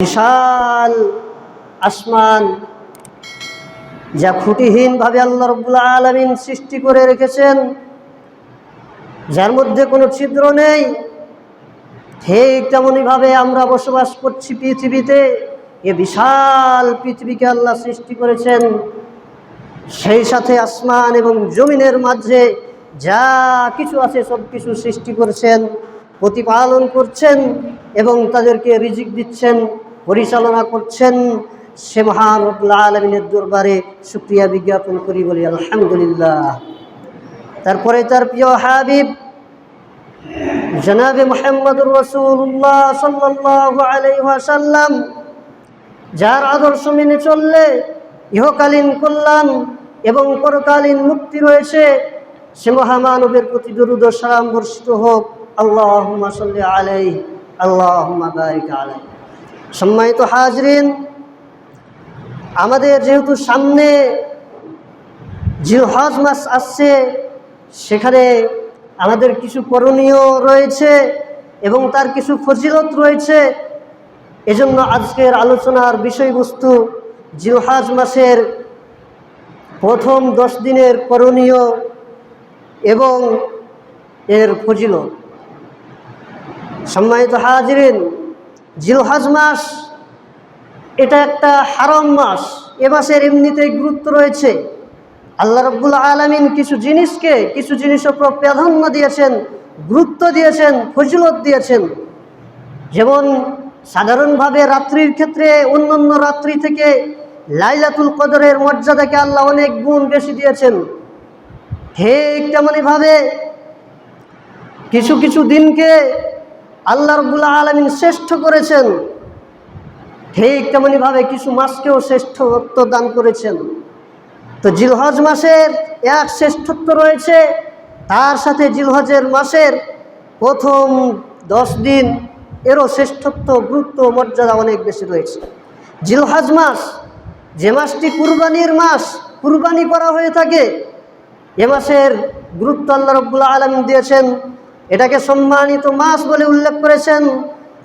বিশাল আসমান যা খুঁটিহীনভাবে আল্লাহ রব্বুল আলমিন সৃষ্টি করে রেখেছেন, যার মধ্যে কোনো ছিদ্র নেই। ঠিক তেমনইভাবে আমরা বসবাস করছি পৃথিবীতে, এ বিশাল পৃথিবীকে আল্লাহ সৃষ্টি করেছেন। সেই সাথে আসমান এবং জমিনের মাঝে যা কিছু আছে সব কিছু সৃষ্টি করছেন, প্রতিপালন করছেন এবং তাদেরকে রিজিক দিচ্ছেন। পরিচালনা করছেন সে মহান রব্বুল আলমিনের দরবারে সুক্রিয়া বিজ্ঞাপন করি বলি, আলহামদুলিল্লাহ। তারপরে তার প্রিয় হাবিব, জনাবে মোহাম্মদুর রসুল্লাহ সাল্লাহ আলাইসাল্লাম যার আদর্শ মেনে চললে ইহকালীন কল্যাণ এবং পরকালীন মুক্তি রয়েছে, সে মহামানবের প্রতি দরুদ সালাম বর্ষিত হোক। আল্লাহ আলাই আল্লাহ আলাই সম্মানিত হাজরিন, আমাদের যেহেতু সামনে জিলহজ মাস আসছে, সেখানে আমাদের কিছু করণীয় রয়েছে এবং তার কিছু ফজিলত রয়েছে। এজন্য আজকের আলোচনার বিষয়বস্তু জিলহাজ মাসের প্রথম দশ দিনের করণীয় এবং এর ফজিলত। সম্মানিত হাজিরিন জিলহাজ মাস, এটা একটা হারম মাস। এ মাসের এমনিতেই গুরুত্ব রয়েছে। আল্লাহ রব্বুল আলমিন কিছু জিনিসকে, কিছু জিনিসের উপর প্রাধান্য দিয়েছেন, গুরুত্ব দিয়েছেন, ফজিলত দিয়েছেন। যেমন সাধারণভাবে রাত্রির ক্ষেত্রে অন্যান্য রাত্রি থেকে লাইলাতুল কদরের মর্যাদাকে আল্লাহ অনেক গুণ বেশি দিয়েছেন। ঠিক তেমনইভাবে কিছু কিছু দিনকে আল্লাহ রবুল্লা আলমিন শ্রেষ্ঠ করেছেন। ঠিক তেমনইভাবে কিছু মাসকেও শ্রেষ্ঠত্ব দান করেছেন। তো জিলহজ মাসের এক শ্রেষ্ঠত্ব রয়েছে। তার সাথে জিলহজের মাসের প্রথম দশ দিন এরও শ্রেষ্ঠত্ব, গুরুত্ব মর্যাদা অনেক বেশি রয়েছে। জিলহাজ মাস, যে মাসটি কুরবানির মাস, কুরবানি করা হয়ে থাকে, এ মাসের গুরুত্ব আল্লাহ রব্বুল্লাহ আলমিন দিয়েছেন। এটাকে সম্মানিত মাস বলে উল্লেখ করেছেন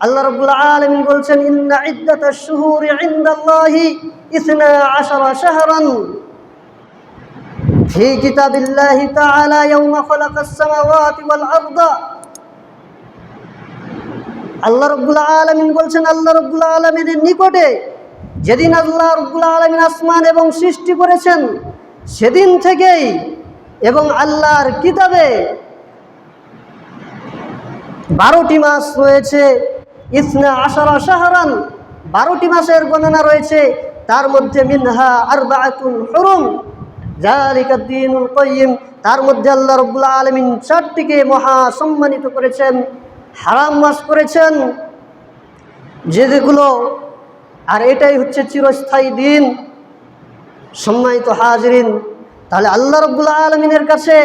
আল্লাহ রব্বুল্লাহ আলমিন বলছেন ইন্না ইদ্দাত শুহুর ইন্দাল্লাহি ইসনা আশারা শাহরান في كتاب الله تعالى يوم خلق السماوات والأرض আল্লাহ রব্বুল আলমিন বলছেন আল্লাহ রব্বুল আলমিনের নিকটে যেদিন আল্লাহ রব্বুল আলমিন আসমান এবং সৃষ্টি করেছেন সেদিন থেকেই এবং আল্লাহর কিতাবে বারোটি মাস রয়েছে, ইসনা আশারা শাহরান, বারোটি মাসের গণনা রয়েছে, তার মধ্যে মিনহা আর হরুম জালিকাদ্দিনুল কয়িম তার মধ্যে আল্লাহ রব্বুল আলমিন চারটিকে মহা সম্মানিত করেছেন, হারাম মাস করেছেন, যে যেগুলো, আর এটাই হচ্ছে চিরস্থায়ী দিন, সম্মানিত হাজরিন, তাহলে আল্লাহ রব্বুল আলমিনের কাছে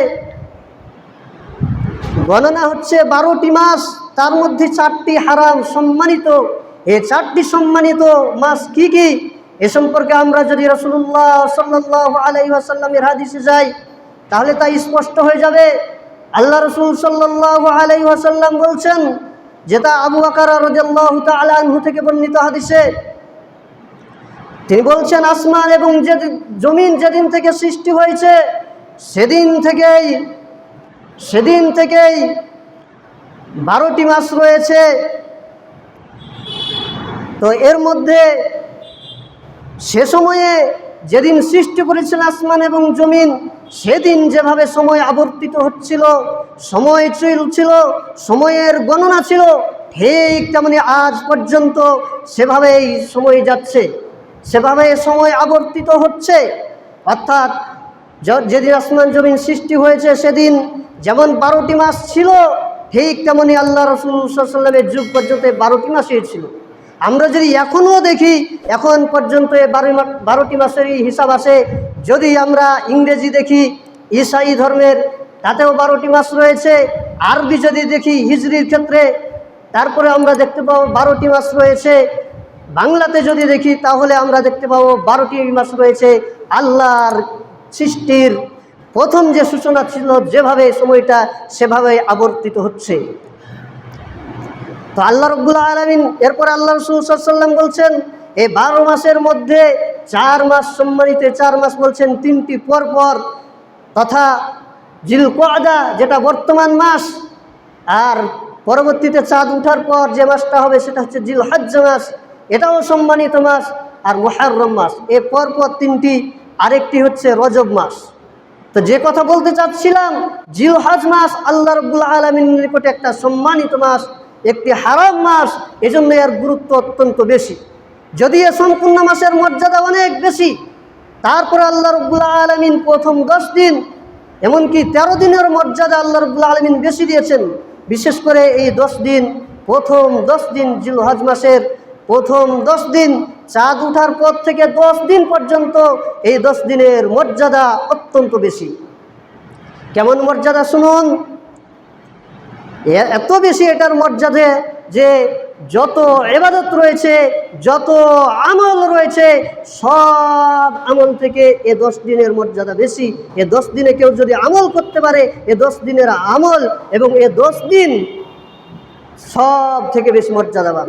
গণনা হচ্ছে বারোটি মাস, তার মধ্যে চারটি হারাম সম্মানিত। এ চারটি সম্মানিত মাস কি কি? এ সম্পর্কে আমরা যদি রসুল্লাহ সাল্লাহ আলাই হাদিসে যাই, তাহলে তা স্পষ্ট হয়ে যাবে। আল্লাহ রসুল সাল্লাহ আলাই আসাল্লাম বলছেন যেটা আবু আকার থেকে বর্ণিত হাদিসে। তিনি বলছেন, আসমান এবং যে জমিন যেদিন থেকে সৃষ্টি হয়েছে, সেদিন থেকেই সেদিন থেকেই বারোটি মাস রয়েছে। তো এর মধ্যে সে সময়ে যেদিন সৃষ্টি করেছেন আসমান এবং জমিন, সেদিন যেভাবে সময় আবর্তিত হচ্ছিল, সময় চলছিল, সময়ের গণনা ছিল, ঠিক তেমনি আজ পর্যন্ত সেভাবেই সময় যাচ্ছে, সেভাবে সময় আবর্তিত হচ্ছে। অর্থাৎ যেদিন আসমান জমিন সৃষ্টি হয়েছে সেদিন যেমন বারোটি মাস ছিল, ঠিক তেমনই আল্লাহ রসুল সাল্লামের যুগ পর্যন্ত বারোটি মাসই ছিল। আমরা যদি এখনও দেখি, এখন পর্যন্ত এ বারো বারোটি মাসেরই হিসাব আসে যদি আমরা ইংরেজি দেখি, ইসাই ধর্মের তাতেও বারোটি মাস রয়েছে। আরবি যদি দেখি হিজড়ির ক্ষেত্রে তারপরে আমরা দেখতে পাবো বারোটি মাস রয়েছে। বাংলাতে যদি দেখি, তাহলে আমরা দেখতে পাবো বারোটি মাস রয়েছে। আল্লাহর সৃষ্টির প্রথম যে সূচনা ছিল, যেভাবে সময়টা, সেভাবে আবর্তিত হচ্ছে। তো আল্লাহ রব্বুল আলমিন, এরপর আল্লাহ রসুল্লাম বলছেন এই বারো মাসের মধ্যে চার মাস সম্মানিত, চার মাস বলছেন তিনটি পর পর তথা জিল কোয়াদা যেটা বর্তমান মাস, আর পরবর্তীতে চাঁদ উঠার পর যে মাসটা হবে, সেটা হচ্ছে জিল হজ্জ মাস। এটাও সম্মানিত মাস, আর মোহারম মাস। এ পরপর তিনটি আরেকটি হচ্ছে রজব মাস। তো যে কথা বলতে চাচ্ছিলাম জিল হজ মাস আল্লাহ রব্বুল আলমিনের নিকটে একটা সম্মানিত মাস, একটি হারাম মাস, এজন্য এর গুরুত্ব অত্যন্ত বেশি। যদি এ সম্পূর্ণ মাসের মর্যাদা অনেক বেশি, তারপর আল্লাহ রব্বুল আলমিন প্রথম দশ দিন, এমনকি তেরো দিনের মর্যাদা আল্লাহ রব্বুল আলমিন বেশি দিয়েছেন, বিশেষ করে এই দশ দিন, প্রথম দশ দিন জিল হজ মাসের প্রথম দশ দিন চাঁদ উঠার পর থেকে দশ দিন পর্যন্ত এই দশ দিনের মর্যাদা অত্যন্ত বেশি। কেমন মর্যাদা শুনুন? এত বেশি এটার মর্যাদা যে যত এবাদত রয়েছে, যত আমল রয়েছে, সব আমল থেকে এ দশ দিনের মর্যাদা বেশি। এ দশ দিনে কেউ যদি আমল করতে পারে, এ দশ দিনের আমল এবং এ দশ দিন সব থেকে বেশি মর্যাদাবান।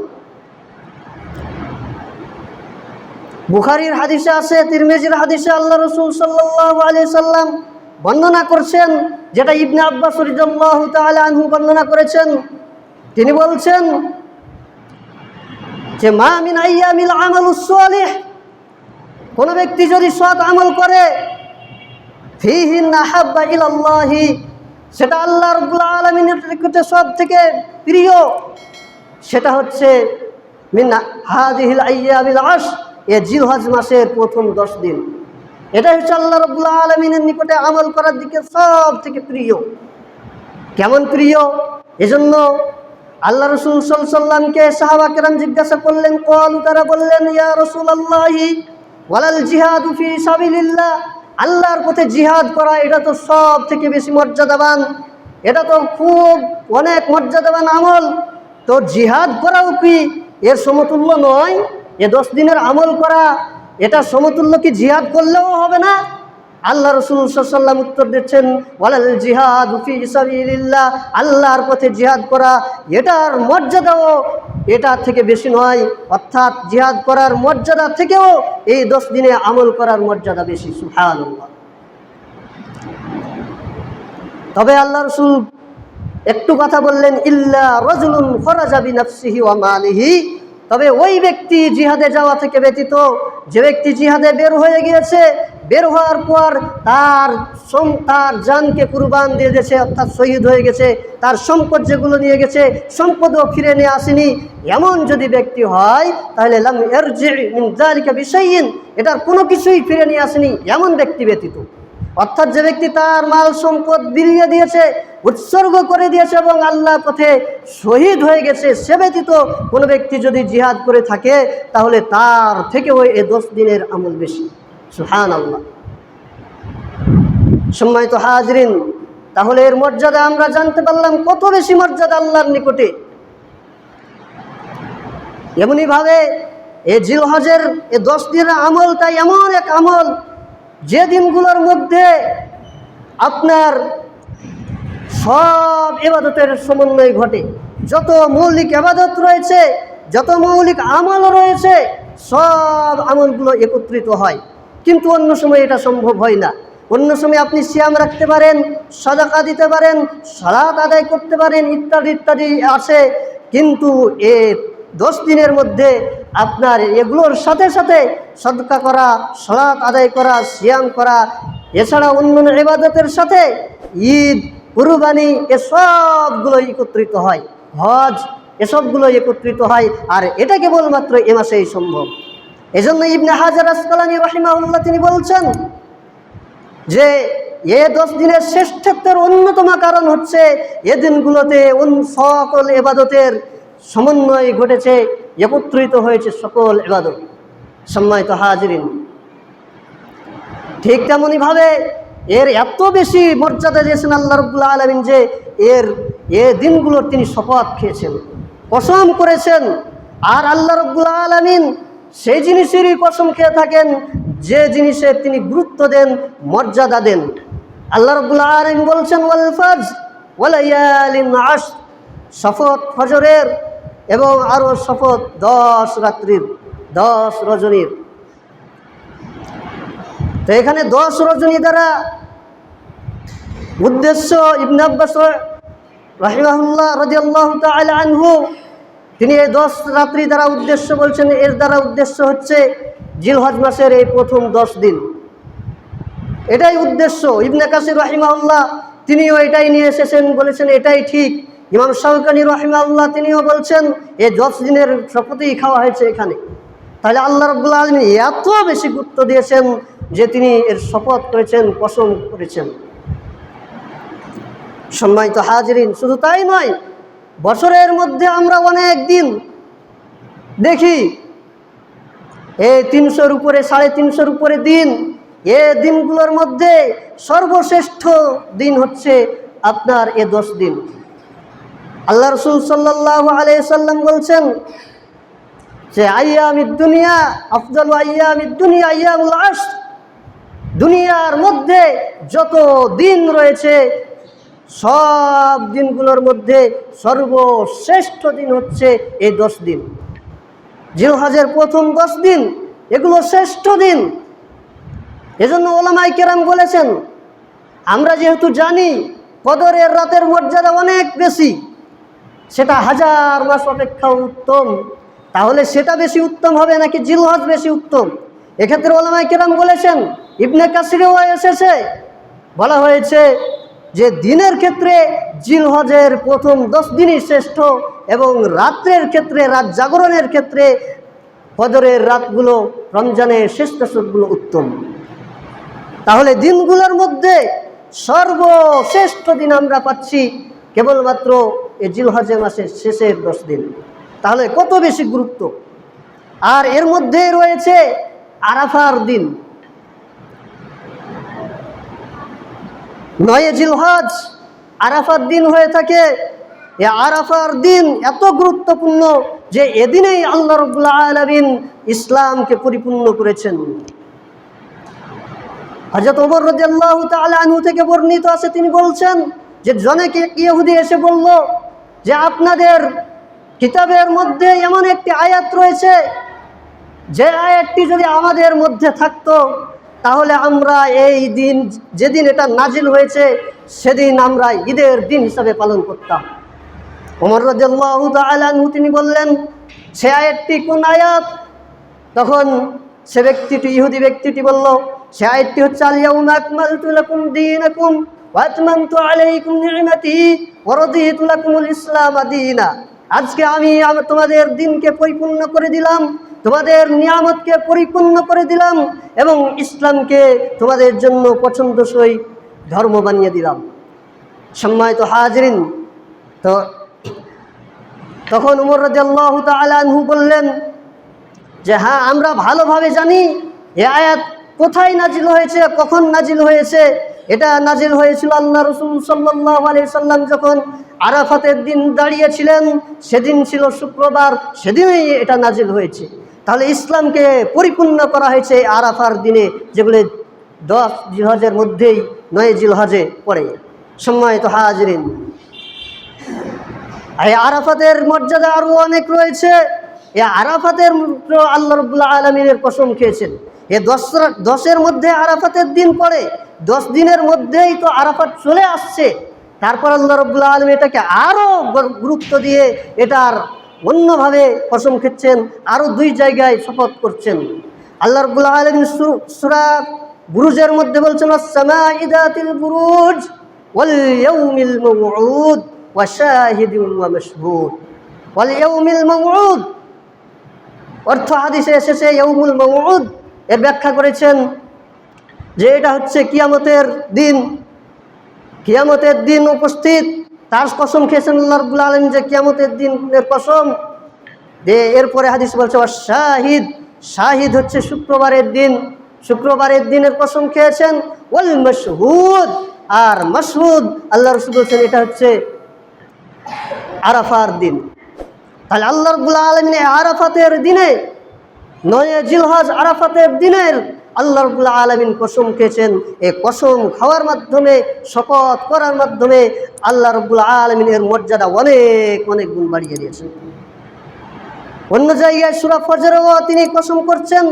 বুখারির হাদিসে আছে, তিরমেজির হাদিসে আল্লাহ রসুল সাল্লাহ আলি সাল্লাম বর্ণনা করছেন, যেটা ইবনে আব্বাস রিজাল্লাহ তাআলা আনহু বর্ণনা করেছেন। তিনি বলছেন যে, মা মিন আইয়ামিল আমালুস সালিহ। কোন ব্যক্তি যদি সৎ আমল করে, ফিহিন আহাব্বা ইলাল্লাহি, সেটা আল্লাহ রাব্বুল আলামিনের নিকটে সব থেকে প্রিয়। সেটা হচ্ছে, মিন হাদিহিল আইয়ামিল আশ এ জিলহজ মাসের প্রথম দশ দিন। এটা হচ্ছে আল্লাহ রব্বুল আলমিনের নিকটে আমল করার দিকে সব থেকে প্রিয়। কেমন প্রিয়? এজন্য আল্লাহ রসুল সাল্লামকে সাহাবা কেরাম জিজ্ঞাসা করলেন কল তারা বললেন, ইয়া রসুল আল্লাহি ওয়ালাল জিহাদ ফি সাবিলিল্লাহ আল্লাহর পথে জিহাদ করা এটা তো সব থেকে বেশি মর্যাদাবান। এটা তো খুব অনেক মর্যাদাবান আমল। তো জিহাদ করাও কি এর সমতুল্য নয়? এ দশ দিনের আমল করা, এটা সমতুল্য কি জিহাদ করলেও হবে না? আল্লাহ রসুল সাল্লাম উত্তর দিচ্ছেন, ওয়ালাল জিহাদ ফি আল্লাহর পথে জিহাদ করা, এটার মর্যাদাও এটা থেকে বেশি নয়। অর্থাৎ জিহাদ করার মর্যাদা থেকেও এই দশ দিনে আমল করার মর্যাদা বেশি, সুবহানাল্লাহ। তবে আল্লাহ রসুল একটু কথা বললেন, ইল্লা রজুলুন ফরাজাবি নাফসিহি ওয়া মালিহি তবে ওই ব্যক্তি জিহাদে যাওয়া থেকে ব্যতীত যে ব্যক্তি জিহাদে বের হয়ে গিয়েছে, বের হওয়ার পর তার তার জানকে কুরবান দিয়ে গেছে অর্থাৎ শহীদ হয়ে গেছে, তার সম্পদ যেগুলো নিয়ে গেছে, সম্পদও ফিরে নিয়ে আসেনি। এমন যদি ব্যক্তি হয়, তাহলে লাম মিন যালিকা এটার কোনো কিছুই ফিরে নিয়ে আসেনি, এমন ব্যক্তি ব্যতীত। অর্থাৎ যে ব্যক্তি তার মাল সম্পদ বিলিয়ে দিয়েছে, উৎসর্গ করে দিয়েছে এবং আল্লাহ পথে শহীদ হয়ে গেছে, সে ব্যতীত কোনো ব্যক্তি যদি জিহাদ করে থাকে, তাহলে তার থেকে ওই এ দশ দিনের আমল বেশি। সুহান আল্লাহ সম্মানিত হাজরিন, তাহলে এর মর্যাদা আমরা জানতে পারলাম কত বেশি মর্যাদা আল্লাহর নিকটে। এমনিভাবে এ জিলহজের এ দশ দিনের আমল তাই এমন এক আমল যে দিনগুলোর মধ্যে আপনার সব এবাদতের সমন্বয় ঘটে, যত মৌলিক এবাদত রয়েছে, যত মৌলিক আমল রয়েছে, সব আমলগুলো একত্রিত হয়। কিন্তু অন্য সময় এটা সম্ভব হয় না। অন্য সময় আপনি সিয়াম রাখতে পারেন, সদাকা দিতে পারেন, সালাত আদায় করতে পারেন, ইত্যাদি ইত্যাদি আসে। কিন্তু এ দশ দিনের মধ্যে আপনার এগুলোর সাথে সাথে সদকা করা সলাৎ আদায় করা, সিয়াম করা, এছাড়া অন্য ইবাদতের সাথে ঈদ, কুরবানি, এসবগুলো একত্রিত হয়। হজ, এসবগুলো একত্রিত হয়। আর এটা কেবলমাত্র এ মাসেই সম্ভব। এজন্য ইবনে হাজার আসকালানি রহিমাউল্লাহ তিনি বলছেন যে, এ দশ দিনের শ্রেষ্ঠত্বের অন্যতম কারণ হচ্ছে এ দিনগুলোতে সকল এবাদতের সমন্বয় ঘটেছে, একত্রিত হয়েছে সকল এবাদত সম্মানিত হাজরিন। ঠিক তেমনইভাবে এর এত বেশি মর্যাদা দিয়েছেন আল্লাহ রবুল্লা আলমিন যে এর এ দিনগুলোর তিনি শপথ খেয়েছেন, কসম করেছেন। আর আল্লাহ রব্বুল আলমিন সেই জিনিসেরই কসম খেয়ে থাকেন যে জিনিসের তিনি গুরুত্ব দেন, মর্যাদা দেন। আল্লাহ রব্বুল আলমিন বলছেন, ওয়াল ফাজ ওয়ালাইয়ালিন শপথ ফজরের এবং আরও শপথ দশ রাত্রির, দশ রজনীর। তো এখানে দশ রজনী দ্বারা উদ্দেশ্য ইবনে আব্বাস রাহিমাহুল্লাহ রাজিয়াল্লাহ তাআলা আনহু, তিনি এই দশ রাত্রি দ্বারা উদ্দেশ্য বলছেন, এর দ্বারা উদ্দেশ্য হচ্ছে জিলহজ মাসের এই প্রথম দশ দিন। এটাই উদ্দেশ্য। ইবনে কাসির রাহিমাহুল্লাহ তিনিও এটাই নিয়ে এসেছেন, বলেছেন এটাই ঠিক। ইমাম শাহকানি রাহিমাহুল্লাহ তিনিও বলছেন, এ দশ দিনের শপথই খাওয়া হয়েছে এখানে, তাহলে আল্লাহ রব্বুল্লা আলমী এত বেশি গুরুত্ব দিয়েছেন যে তিনি এর শপথ করেছেন কসম করেছেন। সম্মানিত হাজরিন, শুধু তাই নয়, বছরের মধ্যে আমরা অনেক দিন দেখি এই তিনশোর উপরে, সাড়ে তিনশোর উপরে দিন, এ দিনগুলোর মধ্যে সর্বশ্রেষ্ঠ দিন হচ্ছে আপনার এ দশ দিন। আল্লাহ রসুল সাল্লাহ আলাইসাল্লাম বলছেন যে আয়ামি দুনিয়া আফজল আয়ামি দুনিয়া আয়ামুল আশ দুনিয়ার মধ্যে যত দিন রয়েছে, সব দিনগুলোর মধ্যে সর্বশ্রেষ্ঠ দিন হচ্ছে এই দশ দিন। জিলহাজের প্রথম দশ দিন, এগুলো শ্রেষ্ঠ দিন। এজন্য ওলামাই কেরাম বলেছেন, আমরা যেহেতু জানি, কদরের রাতের মর্যাদা অনেক বেশি। সেটা হাজার মাস অপেক্ষা উত্তম। তাহলে সেটা বেশি উত্তম হবে নাকি জিলহজ বেশি উত্তম? এক্ষেত্রে ওলামাই কেরাম বলেছেন, ইবনে কাসিরেও এসেছে। বলা হয়েছে যে দিনের ক্ষেত্রে জিলহজের প্রথম দশ দিনই শ্রেষ্ঠ এবং রাত্রের ক্ষেত্রে, রাত জাগরণের ক্ষেত্রে ফজরের রাতগুলো, রমজানের শ্রেষ্ঠ দশকগুলো উত্তম। তাহলে দিনগুলোর মধ্যে সর্বশ্রেষ্ঠ দিন আমরা পাচ্ছি কেবলমাত্র এই জিলহজে মাসের শেষের দশ দিন। তাহলে কত বেশি গুরুত্ব? আর এর মধ্যে রয়েছে আরাফার দিন। নয় জিলহজ আরাফার দিন হয়ে থাকে। এ আরাফার দিন এত গুরুত্বপূর্ণ যে এদিনেই আল্লাহ রবুল্লা আলমিন ইসলামকে পরিপূর্ণ করেছেন। হজরত ওমর রাদিয়াল্লাহু তাআলা আনহু থেকে বর্ণিত আছে, তিনি বলছেন যে জনেকে ইহুদি এসে বলল যে আপনাদের কিতাবের মধ্যে এমন একটি আয়াত রয়েছে, যে আয়াতটি যদি আমাদের মধ্যে থাকতো, তাহলে আমরা এই দিন যেদিন এটা নাজিল হয়েছে, সেদিন আমরা ঈদের দিন হিসাবে পালন করতাম। ওমর আনহু তিনি বললেন, সে আয়াতটি কোন আয়াত? তখন সে ব্যক্তিটি, ইহুদি ব্যক্তিটি বলল, সে আয়াতটি হচ্ছে আলিয়াউমা আকমালতু লাকুম দীনাকুম। ওয়া আতমামতু আলাইকুম নি'মাতি ওয়া রাদিতু লাকুমুল ইসলাম দীনা। আজকে আমি, তোমাদের দিনকে পরিপূর্ণ করে দিলাম, তোমাদের নিয়ামতকে পরিপূর্ণ করে দিলাম এবং ইসলামকে তোমাদের জন্য পছন্দসই ধর্ম বানিয়ে দিলাম। সম্মানিত হাজরিন, তো তখন উমর রাদিয়াল্লাহু তাআলা আনহু বললেন যে হ্যাঁ আমরা ভালোভাবে জানি এ আয়াত কোথায় নাজিল হয়েছে, কখন নাজিল হয়েছে এটা নাজিল হয়েছিল আল্লাহ রসুল সাল্লাহ আলি সাল্লাম যখন আরাফাতের দিন দাঁড়িয়েছিলেন, সেদিন ছিল শুক্রবার, সেদিনই এটা নাজিল হয়েছে। তাহলে ইসলামকে পরিপূর্ণ করা হয়েছে আরাফার দিনে, যেগুলো দশ জিলহজের মধ্যেই নয় জিলহজে পড়ে। সম্মানিত হাজরিন, এই আরাফাতের মর্যাদা আরও অনেক রয়েছে। এ আরাফাতের আল্লাহ রবুল্লাহ আলমিনের কসম খেয়েছেন। এ দশ দশের মধ্যে আরাফাতের দিন পড়ে। দশ দিনের মধ্যেই তো আরাফাত চলে আসছে। তারপর আল্লাহ রবুল্লাহ আলম এটাকে আরও গুরুত্ব দিয়ে এটার অন্যভাবে কসম খেচ্ছেন আরও দুই জায়গায় শপথ করছেন। আল্লাহ রবুল্লাহ আলমিন সুরা বুরুজের মধ্যে বলছেন "আস-সামা ইদাতিল বুরুজ ওয়া অর্থ হাদিসে এসেছে এর ব্যাখ্যা করেছেন যে এটা হচ্ছে কিয়ামতের দিন। কিয়ামতের দিন উপস্থিত। তার কসম খেয়েছেন আল্লাহ রব্বুল আলম যে কিয়ামতের দিনের কসম। যে এরপরে হাদিস বলছে "ওয়া শাহিদ শাহিদ হচ্ছে শুক্রবারের দিন। শুক্রবারের দিনের কসম খেয়েছেন ওয়াল মশহুদ আর মশহুদ আল্লাহ রসুল বলছেন, এটা হচ্ছে আরাফার দিন। তাহলে আল্লাহ রব্বুল্লাহ আলমিন আরাফাতের দিনে, নয় জিলহাজ আরাফাতের দিনের আল্লাহ রব্বুল্লাহ আলমিন কসম খেয়েছেন। এ কসম খাওয়ার মাধ্যমে, শপথ করার মাধ্যমে আল্লাহ রব্বুল আলমিনের মর্যাদা অনেক অনেক গুণ বাড়িয়ে দিয়েছেন। অন্য জায়গায় সুরা ফজরেও তিনি কসম করছেন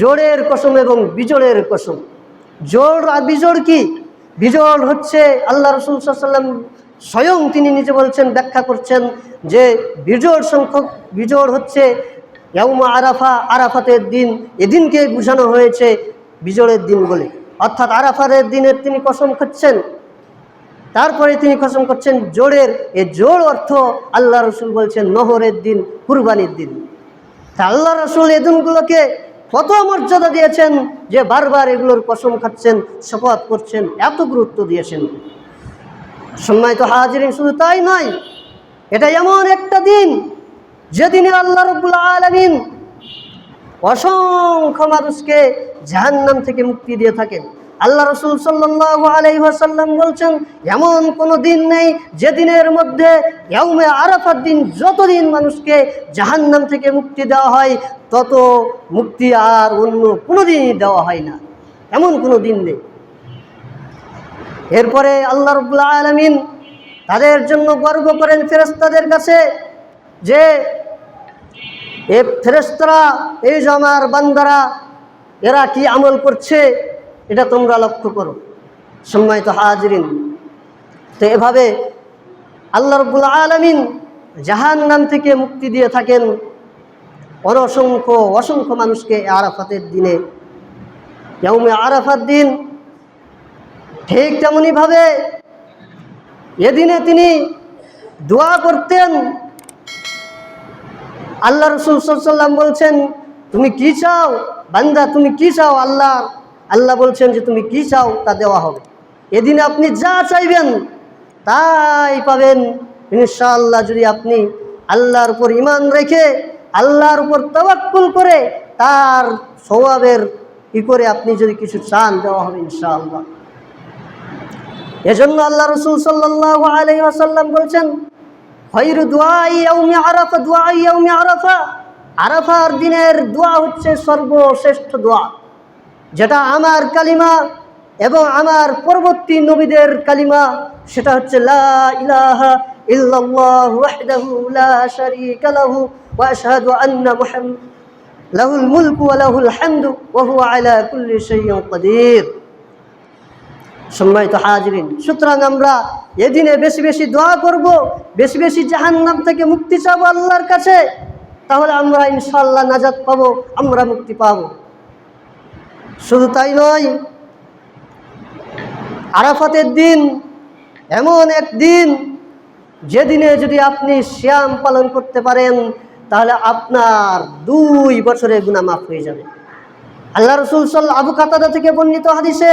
জোড়ের কসম এবং বিজোড়ের কসম। জোড় আর বিজোড় কি? বিজোড় হচ্ছে আল্লাহ রসুল সাল্লাম স্বয়ং তিনি নিজে বলছেন, ব্যাখ্যা করছেন যে বিজোড় সংখ্যক, বিজোড় হচ্ছে ইয়াউমা আরাফা, আরাফাতের দিন, এদিনকে বোঝানো হয়েছে বিজোড়ের দিন বলে। অর্থাৎ আরাফারের দিনের তিনি কসম খাচ্ছেন। তারপরে তিনি কসম করছেন জোড়ের। এ জোড় অর্থ আল্লাহ রসুল বলছেন নহরের দিন, কুরবানির দিন। তা আল্লাহ রসুল এ দিনগুলোকে কত মর্যাদা দিয়েছেন যে বারবার এগুলোর কসম খাচ্ছেন, শপথ করছেন, এত গুরুত্ব দিয়েছেন। সম্মানিত হাজির শুধু তাই নয়, এটা এমন একটা দিন যেদিনে আল্লাহ রব্বুল আলমিন অসংখ্য মানুষকে জাহান্নাম থেকে মুক্তি দিয়ে থাকেন, আল্লাহ রসুল সাল্লাহ আলাইসাল্লাম বলছেন, এমন কোনো দিন নেই যে দিনের মধ্যে ইয়াউমে আরাফার দিন যতদিন মানুষকে জাহান্নাম থেকে মুক্তি দেওয়া হয়, তত মুক্তি আর অন্য কোনো দিনই দেওয়া হয় না। এমন কোনো দিন নেই। এরপরে আল্লাহ রবুল্লা আলমিন তাদের জন্য গর্ব করেন ফেরেস্তাদের কাছে যে এ ফেরেস্তরা এই যে আমার বান্দারা, এরা কি আমল করছে, এটা তোমরা লক্ষ্য করো। সম্মানিত হাজরিন, তো এভাবে আল্লাহ রব্বুল আলমিন জাহান নাম থেকে মুক্তি দিয়ে থাকেন অসংখ্য অসংখ্য মানুষকে আরাফাতের দিনে। যেমন আরাফাত দিন ঠিক তেমনইভাবে এদিনে তিনি দোয়া করতেন আল্লাহ রসুল সাল্লাম বলছেন, তুমি কি চাও? বান্দা, তুমি কি চাও আল্লাহ আল্লাহ বলছেন যে, তুমি কি চাও তা দেওয়া হবে। এদিন আপনি যা চাইবেন তাই পাবেন। ইনশাআল্লাহ যদি আপনি আল্লাহর উপর ইমান রেখে আল্লাহর উপর তবাক্কুল করে তার স্বভাবের ই করে আপনি যদি কিছু চান, দেওয়া হবে ইনশাআল্লাহ। এজন্য আল্লাহ রসুল সাল্লাহ আলাই আসাল্লাম বলছেন খৈর দোয়াই ইয়াউমি আরাফা, দোয়াই ইয়াউমি আরাফা। আরাফার দিনের দোয়া হচ্ছে সর্বশ্রেষ্ঠ দোয়া। যেটা আমার কালিমা এবং আমার পরবর্তী নবীদের কালিমা, সেটা হচ্ছে লা ইলাহা ইল্লাল্লাহু ওয়াহদাহু লা শারীকা লাহু ওয়া আশহাদু আন্না মুহাম্মাদ লাহুল মুলকু ওয়া লাহুল হামদু ওয়া হুয়া আলা কুল্লি শাইইন কাদির। সম্মানিত হাজরিন। সুতরাং আমরা এদিনে বেশি বেশি দোয়া করব, বেশি বেশি জাহান্নাম থেকে মুক্তি চাবো আল্লাহর কাছে, তাহলে আমরা ইনশাল্লাহ নাজাদ পাবো, আমরা মুক্তি পাব। শুধু তাই নয়, আরাফাতের দিন এমন এক দিন, যেদিনে যদি আপনি শ্যাম পালন করতে পারেন, তাহলে আপনার দুই বছরের গুণা মাফ হয়ে যাবে। আল্লাহ রসুল সাল্লাহ আবু কাতাদা থেকে বর্ণিত হাদিসে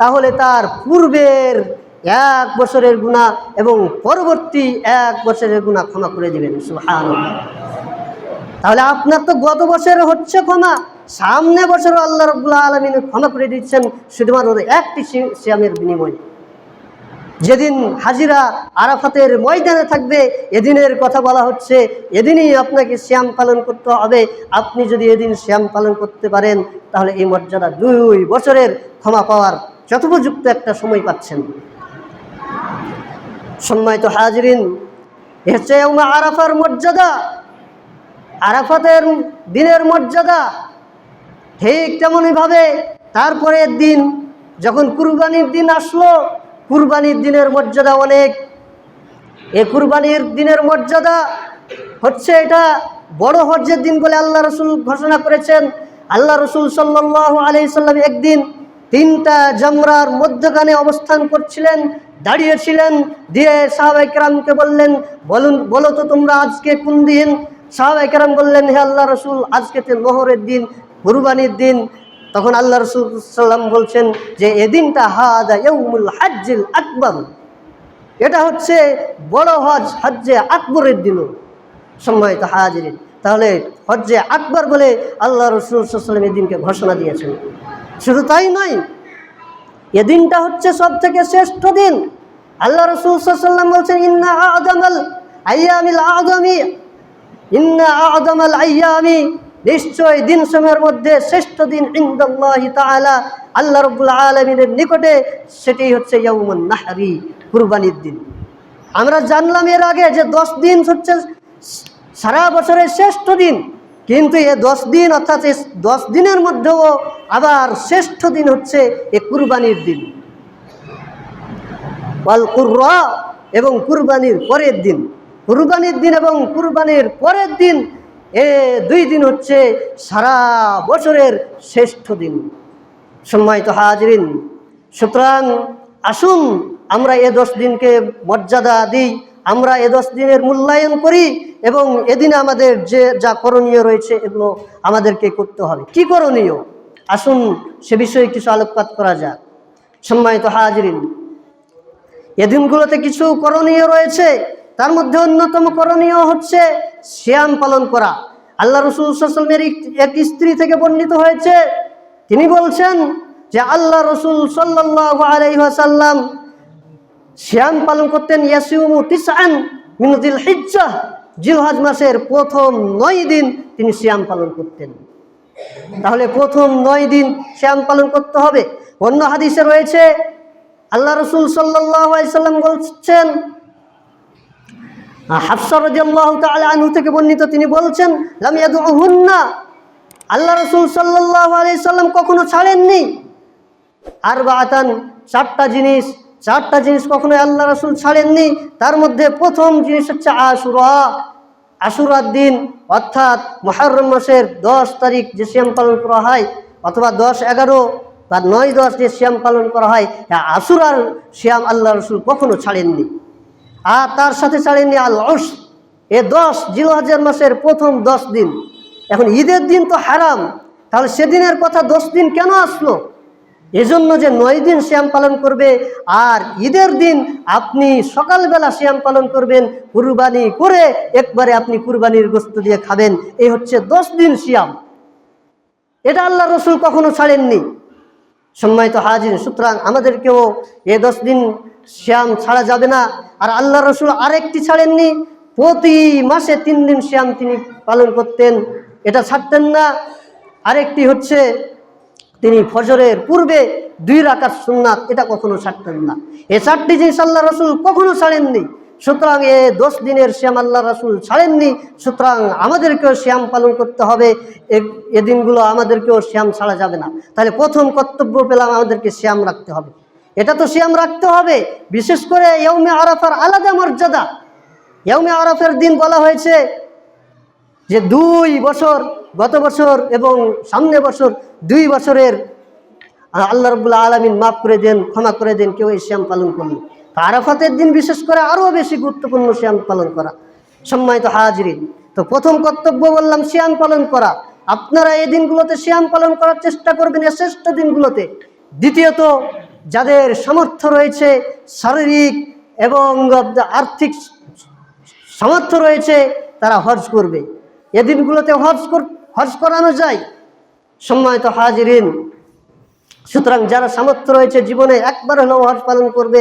তাহলে তার পূর্বের এক বছরের গুণা এবং পরবর্তী এক বছরের গুণা ক্ষমা করে দিবেন সুহান তাহলে আপনার তো গত বছরে হচ্ছে ক্ষমা, সামনে বছর আল্লাহ রবুল্লাহ আলমিন ক্ষমা করে দিচ্ছেন, শুধুমাত্র একটি শ্যামের বিনিময়ে। যেদিন হাজিরা আরাফাতের ময়দানে থাকবে, এদিনের কথা বলা হচ্ছে, এদিনই আপনাকে শ্যাম পালন করতে হবে। আপনি যদি এদিন শ্যাম পালন করতে পারেন, তাহলে এই মর্যাদা দুই বছরের ক্ষমা পাওয়ার যথোপযুক্ত একটা সময় পাচ্ছেন। সম্মানিত হাজরিন হচ্ছে আরাফার মর্যাদা। আরাফাতের দিনের মর্যাদা ঠিক তেমনইভাবে তারপরের দিন যখন কুরবানির দিন আসলো, কুরবানির দিনের মর্যাদা অনেক। এ কুরবানির দিনের মর্যাদা হচ্ছে এটা বড় হজ্জের দিন বলে আল্লাহ রসুল ঘোষণা করেছেন। আল্লাহ রসুল সাল্লাহ আলি সাল্লাম একদিন তিনটা জামরার মধ্যখানে অবস্থান করছিলেন, দাঁড়িয়েছিলেন, দিয়ে সাহাবাইকেরামকে বললেন, বলুন, বলো তো তোমরা আজকে কোন দিন? সাহাবাইকেরাম বললেন, হে আল্লাহ রসুল, আজকে তো মোহরের দিন, কুরবানির দিন। তখন আল্লাহ রসুল সাল্লাম বলছেন যে এদিনটা হাদা ইয়ৌমুল হাজ্জিল আকবর। এটা হচ্ছে বড় হজ, হজ্জে আকবরের দিনও, সম্মানিত হাজিরিন। তাহলে হজ্জে আকবর বলে আল্লাহ রসুল সাল্লাম এই দিনকে ঘোষণা দিয়েছেন। শুধু তাই নয়, এ দিনটা হচ্ছে সব থেকে শ্রেষ্ঠ দিন। আল্লাহ রসুল সাল্লাম বলছেন, ইন্না আদমাল আয়ামিল আদমি ইন্না আদমাল আয়ামি। নিশ্চয় দিন সময়ের মধ্যে শ্রেষ্ঠ দিন ইন্দাল্লাহি তাআলা, আল্লাহ রব্বুল আলমিনের নিকটে, সেটি হচ্ছে ইয়াউমুন নাহরি, কুরবানির দিন। আমরা জানলাম এর আগে যে দশ দিন হচ্ছে সারা বছরের শ্রেষ্ঠ দিন। কিন্তু এ দশ দিন, অর্থাৎ এ দশ দিনের মধ্যেও আবার শ্রেষ্ঠ দিন হচ্ছে এ কুরবানির দিন। কুররা এবং কুরবানির পরের দিন। কুরবানির দিন এবং কুরবানির পরের দিন, এ দুই দিন হচ্ছে সারা বছরের শ্রেষ্ঠ দিন। সম্মানিত হাজরিন, সুতরাং আসুন আমরা এ দশ দিনকে মর্যাদা দিই, আমরা এ দশ দিনের মূল্যায়ন করি এবং এদিনে আমাদের যে যা করণীয় রয়েছে এগুলো আমাদেরকে করতে হবে। কি করণীয়? আসুন সে বিষয়ে কিছু আলোকপাত করা যাক। সম্মানিত হাজরিন এদিনগুলোতে কিছু করণীয় রয়েছে, তার মধ্যে অন্যতম করণীয় হচ্ছে শ্যাম পালন করা। আল্লাহ রসুল সাল্লামের এক স্ত্রী থেকে বর্ণিত হয়েছে, তিনি বলছেন যে আল্লাহ রসুল আলাইসাল্লাম শ্যাম পালন করতেন ইয়াসিউমু হিজ্জা। জিলহাজ মাসের প্রথম নয় দিন তিনি শ্যাম পালন করতেন। তাহলে প্রথম নয় দিন শ্যাম পালন করতে হবে। অন্য হাদিসে রয়েছে, আল্লাহ রসুল সাল্লাম বলছেন হাফসা রাদিয়াল্লাহু তাআলা আনহু থেকে বর্ণিত তিনি বলছেন, লাম ইয়াদউহুন্না। আল্লাহ রসুল আলাইহি সাল্লাম কখনো ছাড়েননি। আর বাতান চারটা জিনিস চারটা জিনিস কখনো আল্লাহ রসুল ছাড়েননি। তার মধ্যে প্রথম জিনিস হচ্ছে আশুরা। আশুরার দিন, অর্থাৎ মহরম মাসের দশ তারিখ যে শ্যাম পালন করা হয়, অথবা দশ এগারো বা নয় দশ যে শ্যাম পালন করা হয় আশুরার শ্যাম আল্লাহ রসুল কখনো ছাড়েননি। আর তার সাথে ছাড়েননি আল অস এ দশ জিলহাজার মাসের প্রথম দশ দিন। এখন ঈদের দিন তো হারাম। তাহলে সেদিনের কথা দশ দিন কেন আসলো? এজন্য যে নয় দিন শ্যাম পালন করবে, আর ঈদের দিন আপনি সকালবেলা শ্যাম পালন করবেন, কুরবানি করে একবারে আপনি কুরবানির গোস্ত দিয়ে খাবেন। এই হচ্ছে দশ দিন শ্যাম। এটা আল্লাহ রসুল কখনো ছাড়েননি। সম্মানিত হাজির, সুতরাং আমাদেরকেও এ দশ দিন শ্যাম ছাড়া যাবে না। আর আল্লাহ রসুল আরেকটি ছাড়েননি, প্রতি মাসে তিন দিন শ্যাম তিনি পালন করতেন। এটা ছাড়তেন না। আরেকটি হচ্ছে তিনি ফজরের পূর্বে দুই রাকাত সুন্নাত, এটা কখনো ছাড়তেন না। এ চারটি জিনিস আল্লাহ রসুল কখনো ছাড়েননি। সুতরাং এ দশ দিনের শ্যাম আল্লাহ রসুল ছাড়েননি। সুতরাং আমাদেরকেও শ্যাম পালন করতে হবে। এ- দিনগুলো আমাদেরকেও শ্যাম ছাড়া যাবে না। তাহলে প্রথম কর্তব্য পেলাম আমাদেরকে শ্যাম রাখতে হবে। এটা তো শ্যাম রাখতে হবে। বিশেষ করে ইয়ৌমে আরাফার আলাদা মর্যাদা। ইয়ৌমে আরাফের দিন বলা হয়েছে যে দুই বছর, গত বছর এবং সামনে বছর দুই বছরের আল্লাহ রবুল্লা আলমিন মাফ করে দেন, ক্ষমা করে দেন, কেউ এই শ্যাম পালন করল। আরাফাতের দিন বিশেষ করে আরও বেশি গুরুত্বপূর্ণ শ্যাম পালন করা। সম্মানিত হাজরিন, তো প্রথম কর্তব্য বললাম শ্যাম পালন করা। আপনারা এই দিনগুলোতে শ্যাম পালন করার চেষ্টা করবেন, এই শ্রেষ্ঠ দিনগুলোতে। দ্বিতীয়ত, যাদের সামর্থ্য রয়েছে, শারীরিক এবং আর্থিক সামর্থ্য রয়েছে, তারা হজ করবে। এ দিনগুলোতে হজ হজ করানো যায়। সম্মানিত হাজিরিন সুতরাং যারা সামর্থ্য রয়েছে জীবনে একবার হলেও হজ পালন করবে